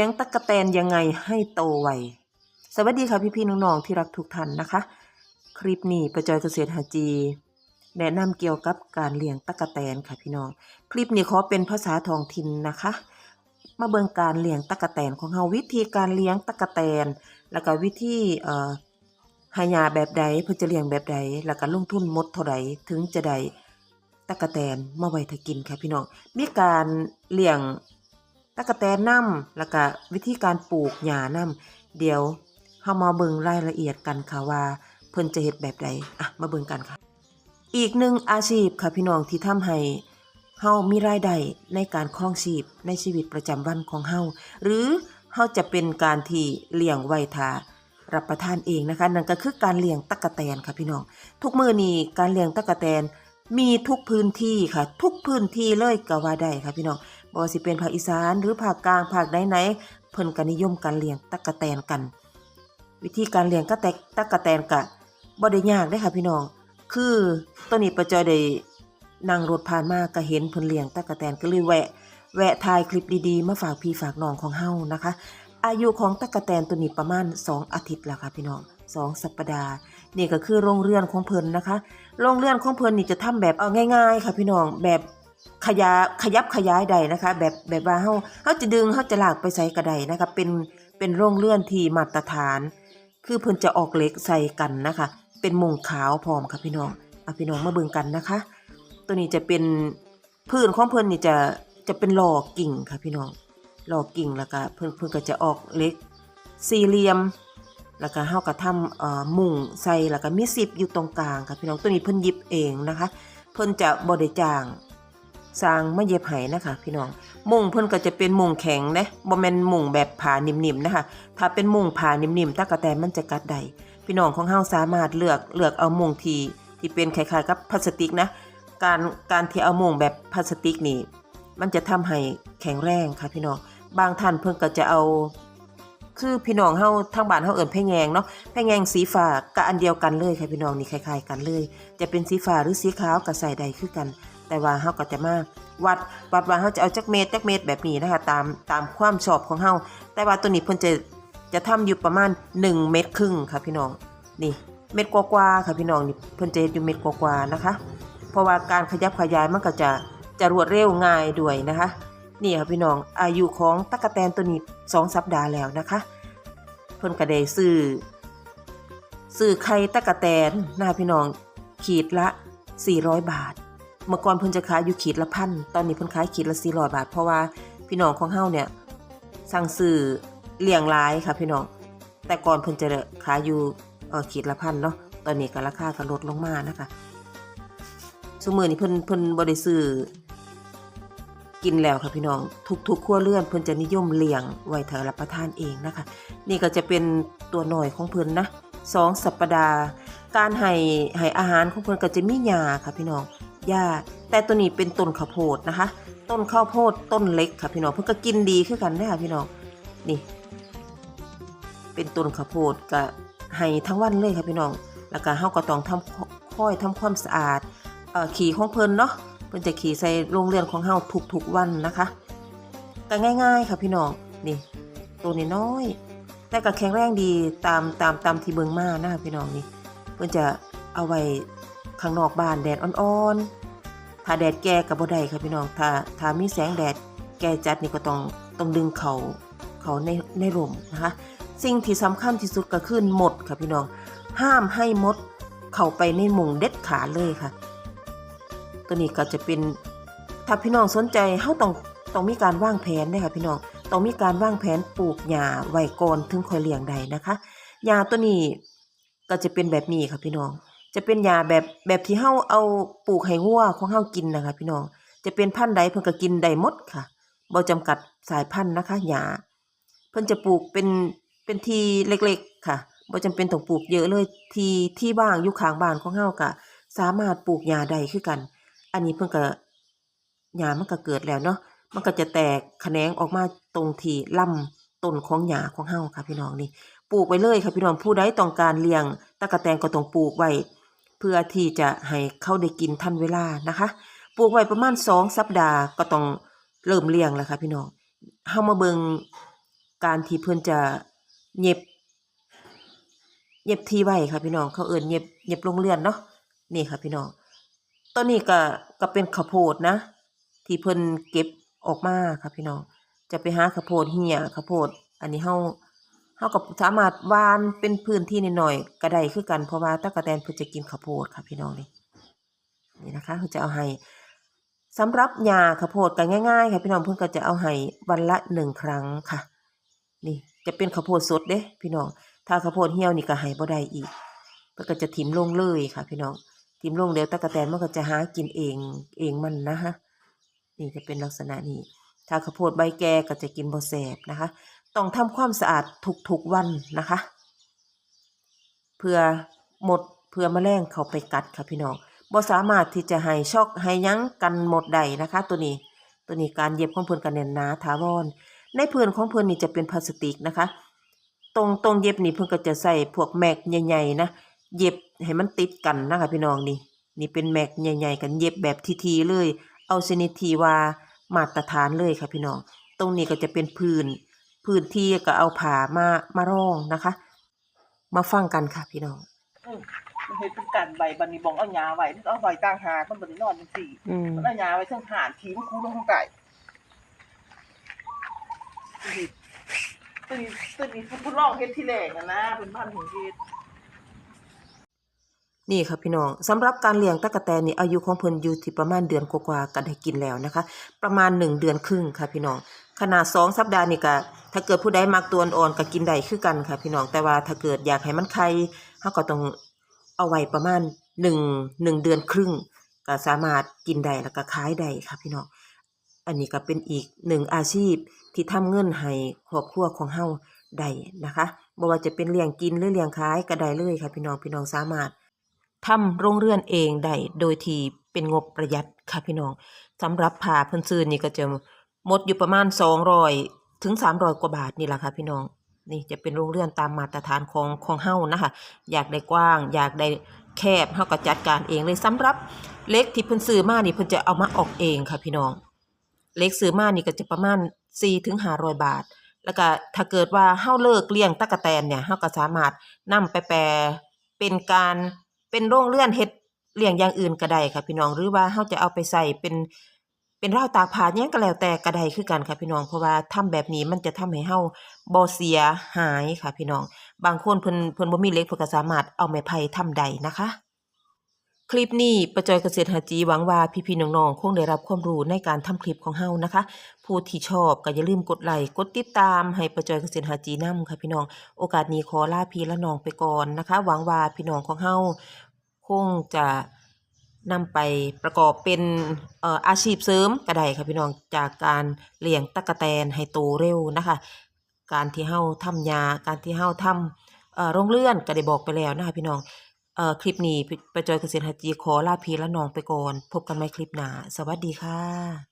ลี้ยงตั๊กแตนยังไงให้โตไวสวัสดีค่ะพี่พี่ๆน้องๆที่รักทุกท่านนะคะ คลิปนี้ประจอยเกษตรหาจี แนะนำเกี่ยวกับการเลี้ยงตั๊กแตนค่ะพี่น้อง คลิปนี้ขอเป็นภาษาท้องถิ่นนะคะ มาเบิ่งการเลี้ยงตั๊กแตนของเฮาวิธีการเลี้ยงตั๊กแตน แล้วก็วิธีเอ่อห้ยาแบบใดเพื่อจะเลี้ยงแบบใดแล้วก็ลงทุนมดเท่าใดถึงจะได้ตั๊กแตนมาไว้ถ้ากินค่ะพี่น้องมีการเลี้ยง ตั๊กแตนนํแล้วก็วิธีการปลูกหญ้านํเดี๋ยวเฮามาเบิ่งรายละเอียดกันค่ะว่า เพิ่นจะเฮ็ดแบบใดอะมาเบิ่งกันค่ะ อีกหนึ่งอาชีพค่ะพี่น้องที่ทำให้เฮามีรายได้ในการครองชีพในชีวิตประจำวันของเฮาหรือเฮาจะเป็นการที่เลี้ยงไว้ทารับประทานเองนะคะ นั่นก็คือการเลี้ยงตั๊กแตนค่ะพี่น้อง ทุกมือนี้การเลี้ยงตั๊กแตนมีทุกพื้นที่ค่ะ ทุกพื้นที่เลยก็ว่าได้ค่ะพี่น้อง บ่สิเป็นภาคอีสานหรือภาคกลางภาคใดไหนเพิ่นก็นิยมการเลี้ยงตั๊กะแตนกัน วิธีการเลี้ยงกระแตกตั๊กะแตนกะบ่ได้ยากเด้ค่ะพี่น้อง คือตอนนี้ประจอยได้นั่งรถผ่านมาก็เห็นเพิ่นเลี้ยงตั๊กะแตนก็เลยแวะ แวะถ่ายคลิปดีๆ มาฝากพี่ฝากน้องของเฮานะคะ อายุของตั๊กะแตนตัวนี้ประมาณ 2 อาทิตย์แล้วค่ะพี่น้อง2สัปดาห์นี่ก็คือโรงเรือนของเพิ่นนะคะ โรงเรือนของเพิ่นนี่จะทำแบบเอาง่าย ๆ ค่ะพี่น้องแบบ ขยาขยับขยายใดนะคะ แบบแบบว่าเฮาเฮาจะดึงเฮาจะลากไปใส่กระไดนะคะ เป็นเป็นโรงเรือนที่มาตรฐาน คือเพิ่นจะออกเหล็กใส่กันนะคะ เป็นมุงขาวพร้อมค่ะพี่น้องเอาพี่น้องมาเบิ่งกันนะคะ ตัวนี้จะเป็นพื้นของเพิ่นนี่จะจะเป็นหล่อกิ่งค่ะพี่น้องหล่อกิ่งแล้วก็เพิ่นเพิ่นก็จะออกเหล็กสี่เหลี่ยมแล้วก็เฮาก็ทำเอ่อมุงใส่แล้วก็มีซิปอยู่ตรงกลางค่ะพี่น้องตัวนี้เพิ่นหยิบเองนะคะ เพิ่นจะบ่ได้จ้าง สร้างมาเย็บให้นะคะ พี่น้องมุงเพิ่นก็จะเป็นมุงแข็งเด้บ่แม่นมุงแบบผ้านิ่มๆนะคะ ถ้าเป็นมุงผ้านิ่มๆตะกะแตนมันจะกัดได้พี่น้องของเฮาสามารถเลือกเลือกเอามุงที่ที่เป็นคล้ายๆกับพลาสติกนะ การการที่เอามุงแบบพลาสติกนี่ มันจะทำให้แข็งแรงค่ะพี่น้องบางท่านเพิ่นก็จะเอา คือพี่น้องเฮาทางบ้านเฮาเอิ้นแพงแยงเนาะแพงแยงสีฟ้าก็อันเดียวกันเลยค่ะพี่น้องนี่คล้ายๆ กันเลย จะเป็นสีฟ้าหรือสีขาวก็ใส่ได้คือกัน แต่ว่าเฮาก็จะมาวัดวัดว่าเฮาจะเอาจักเม็ดจักเม็ดแบบนี้นะคะตามตามความชอบของเฮาแต่ว่าตัวนี้เพิ่นจะจะทำอยู่ประมาณ 1 เม็ดครึ่งค่ะพี่น้องนี่เม็ดกว่าๆค่ะพี่น้องนี่เพิ่นจะเฮ็ดอยู่เม็ดกว่าๆนะคะ เพราะว่าการขยับขยายมันก็จะจะรวดเร็วง่ายด้วยนะคะนี่ค่ะพี่น้องอายุของตั๊กแตนตัวนี้สองสัปดาห์แล้วนะคะ เพิ่นก็ได้ซื้อซื้อไข่ตั๊กแตนนะคะพี่น้องขีดละ 400 บาท เมื่อก่อนเพิ่นจะขายอยู่ขีดละพันตอนนี้เพิ่นขายขีดละ400บาท เพราะว่าพี่น้องของเฮาเนี่ยสั่งซื้อเลี้ยงหลายค่ะพี่น้อง แต่ก่อนเพิ่นจะขายอยู่เออขีดละพันเนาะ ตอนนี้ก็ราคาก็ลดลงมานะคะซุมื้อนี้เพิ่นเพิ่นบ่ได้ซื้อกินแล้วค่ะพี่น้อง ทุกๆครัวเรือนเพิ่นจะนิยมเลี้ยงไว้เถอรับประทานเองนะคะ นี่ก็จะเป็นตัวหน่อยของเพิ่นนะสองสัปดาห์ การให้ให้อาหารของเพิ่นก็จะมีหญ้าค่ะพี่น้อง หญ้า แต่ตัวนี้เป็นต้นข้าวโพดนะคะ ต้นข้าวโพดต้นเล็กค่ะพี่น้องเพิ่นก็กินดีคือกันเด้อค่ะพี่น้องนี่ เป็นต้นข้าวโพดก็ให้ทั้งวันเลยค่ะพี่น้อง แล้วก็เฮาก็ต้องทำค่อยทำความสะอาดเอ่อขี่ของเพิ่นเนาะเพิ่นจะขี่ใส่โรงเรือนของเฮาทุกๆวันนะคะก็ง่าย ๆ ค่ะพี่น้องนี่ตัวน้อยๆแต่ก็แข็งแรงดีตามตามตามที่เบิงมานะคะพี่น้องนี่เพิ่นจะเอาไว้ ข้างนอกบ้านแดดอ่อนๆ ถ้าแดดแก่ก็บ่ได้ค่ะพี่น้อง ถ้าถ้ามีแสงแดดแก่จัดนี่ก็ต้องต้องดึงเขาเขาในในร่มนะคะ สิ่งที่สำคัญที่สุดก็คือหมดค่ะพี่น้อง ห้ามให้มดเข้าไปในมุงเด็ดขาดเลยค่ะ ตัวนี้ก็จะเป็นถ้าพี่น้องสนใจเฮาต้องต้องมีการวางแผนเด้ค่ะพี่น้อง ต้องมีการวางแผนปลูกหญ้าไว้ก่อนถึงค่อยเลี้ยงได้นะคะ หญ้าตัวนี้ก็จะเป็นแบบนี้ค่ะพี่น้อง จะเป็นหญ้าแบบแบบที่เฮาเอาปลูกให้วัวของเฮากินนะคะพี่น้อง จะเป็นพันธุ์ใดเพิ่นก็กินได้หมดค่ะบ่จำกัดสายพันธุ์นะคะหญ้าเพิ่นจะปลูกเป็นเป็นทีเล็กๆค่ะบ่จำเป็นต้องปลูกเยอะเลยทีที่ว่างอยู่ข้างบ้านของเฮาก็สามารถปลูกหญ้าได้คือกัน อันนี้เพิ่นก็หญ้ามันก็เกิดแล้วเนาะ มันก็จะแตกแขนงออกมาตรงที่ลำต้นของหญ้าของเฮาค่ะพี่น้องนี่ ปลูกไว้เลยค่ะพี่น้องผู้ใดต้องการเลี้ยงตะกะแตนก็ต้องปลูกไว้ เพื่อที่จะให้เขาได้กินทันเวลานะคะ ปลูกไว้ประมาณสองสัปดาห์ก็ต้องเริ่มเลี้ยงแล้วค่ะพี่น้องเฮามาเบิงการที่เพิ่นจะเย็บเย็บทีไว้ค่ะพี่น้องเขาเอิ้นเย็บเย็บโรงเรือนเนาะนี่ค่ะพี่น้องตัวนี้ก็ก็เป็นข้าวโพดนะ ที่เพิ่นเก็บออกมาค่ะพี่น้องจะไปหาข้าวโพดเหี่ยข้าวโพด อันนี้เฮา เฮาก็สามารถวานเป็นพื้นที่น้อยๆก็ได้คือกันเพราะว่าตั๊กแตนเพิ่นจะกินข้าวโพดค่ะพี่น้องนี่นี่นะคะเพิ่นจะเอาให้สำหรับยาข้าวโพดก็ง่ายๆค่ะพี่น้องเพิ่นก็จะเอาให้วันละหนึ่งครั้งค่ะ นี่จะเป็นข้าวโพดสดเด้พี่น้อง ถ้าข้าวโพดเหี่ยวนี่ก็ให้บ่ได้อีกเพิ่นก็จะถิ่มลงเลยค่ะ พี่น้องถิ่มลงเดี๋ยวตั๊กแตนมันก็จะหากินเองเองมันนะคะนี่จะเป็นลักษณะนี้ถ้าข้าวโพดใบแก่ก็จะกินบ่แสบนะคะ ต้องทำความสะอาดทุกๆวันนะคะ เพื่อหมดเพื่อแมลงเขาไปกัดค่ะพี่น้องบ่สามารถที่จะให้ช็อกให้ยั้งกันหมดได้นะคะ ตัวนี้ตัวนี้การเย็บของเพิ่นกันแน่นหนาถาวรในพื้นของเพิ่นนี่จะเป็นพลาสติกนะคะ ตรงตรงเย็บนี่เพิ่นก็จะใส่พวกแม็กใหญ่ๆนะเย็บให้มันติดกันนะคะพี่น้องนี่นี่เป็นแม็กใหญ่ๆ กันเย็บแบบทีๆเลย เอาชนิดทีว่ามาตรฐานเลยค่ะพี่น้อง ตรงนี้ก็จะเป็นพื้น พื้นที่ก็เอาผ้ามามารองนะคะ มาฟังกันค่ะพี่น้องอืมมันเฮ็ดเป็นกันใบบันนี้บองเอาหญ้าไว้มันก็เอาไว้ต่างหากมันบ่ได้นอนจังซี่อืมมันเอาหญ้าไว้เทิงหานทีมันคูลงข้างใต้นี่ตัวนี้ตัวนี้เพิ่นลองเฮ็ดที่แรกอะนะเป็นพันธุ์ของเฮ็ด นี่ค่ะพี่น้องสำหรับการเลี้ยงตั๊กแตนนี่อายุของเพิ่นอยู่ที่ประมาณเดือนกว่าๆก็ได้กินแล้วนะคะ ประมาณหนึ่งเดือนครึ่งค่ะพี่น้องขนาดสองสัปดาห์นี่ก็ถ้าเกิดผู้ใดมักตัวอ่อนก็กินได้คือกันค่ะพี่น้องแต่ว่าถ้าเกิดอยากให้มันไข่เฮาก็ต้องเอาไว้ประมาณหนึ่งหนึ่งเดือนครึ่ง ก็สามารถกินได้แล้วก็ขายได้ค่ะพี่น้องอันนี้ก็เป็นอีกหนึ่งอาชีพที่ทำเงินให้ครอบครัวของเฮาได้นะคะบ่ว่าจะเป็นเลี้ยงกินหรือเลี้ยงขายก็ได้เลยค่ะพี่น้องพี่น้องสามารถ ทำโรงเรือนเองได้โดยที่เป็นงบประหยัดค่ะพี่น้องสำหรับผ้าเพิ่นซื้อนี่ก็จะหมดอยู่ประมาณ200ถึง300กว่าบาทนี่แหละค่ะพี่น้องนี่จะเป็นโรงเรือนตามมาตรฐานของของเฮ้านะคะ อยากได้กว้าง อยากได้แคบเฮาก็จัดการเองเลยสำหรับเล็กที่เพิ่นซื้อมานี่เพิ่นจะเอามาออกเองค่ะพี่น้อง เล็กซื้อมานี่ก็จะประมาณ4ถึง500บาท แล้วก็ถ้าเกิดว่าเฮ้าเลิกเลี้ยงตั๊กแตนเนี่ยเฮาก็สามารถนำไปแปรเป็นการ เป็นโรงเลื่อนเฮ็ดเลี้ยงอย่างอื่นก็ได้ค่ะพี่น้องหรือว่าเฮาจะเอาไปใส่เป็นเป็นราวตากผ้าหยังก็แล้วแต่ก็ได้คือกันค่ะพี่น้องเพราะว่าทำแบบนี้มันจะทำให้เฮาบ่เสียหายค่ะพี่น้อง บางคนเพิ่นเพิ่นบ่มีเหล็กเพิ่นก็สามารถเอาไม้ไผ่ทำได้นะคะ คลิปนี้ประจอยเกษตรหาจีหวังว่าพี่ๆน้องๆคงได้รับความรู้ในการทำคลิปของเฮานะคะ ผู้ที่ชอบก็อย่าลืมกดไลค์กดติดตามให้ประจอยเกษตรหาจีนํค่ะพี่น้อง โอกาสนี้ขอลาพี่และน้องไปก่อนนะคะ หวังว่าพี่น้องของเฮาคงจะนำไปประกอบเป็นอาชีพเสริมก็ได้ค่ะพี่น้องจากการเลี้ยงตั๊กแตนให้โตเร็วนะคะ การที่เฮาทำยาการที่เฮาทำเอ่อโรงเรือนก็ได้บอกไปแล้วนะคะพี่น้อง คลิปนี้ประจอยเกษตรหัจีขอลาพีและน้องไปก่อน พบกันใหม่คลิปหน้า สวัสดีค่ะ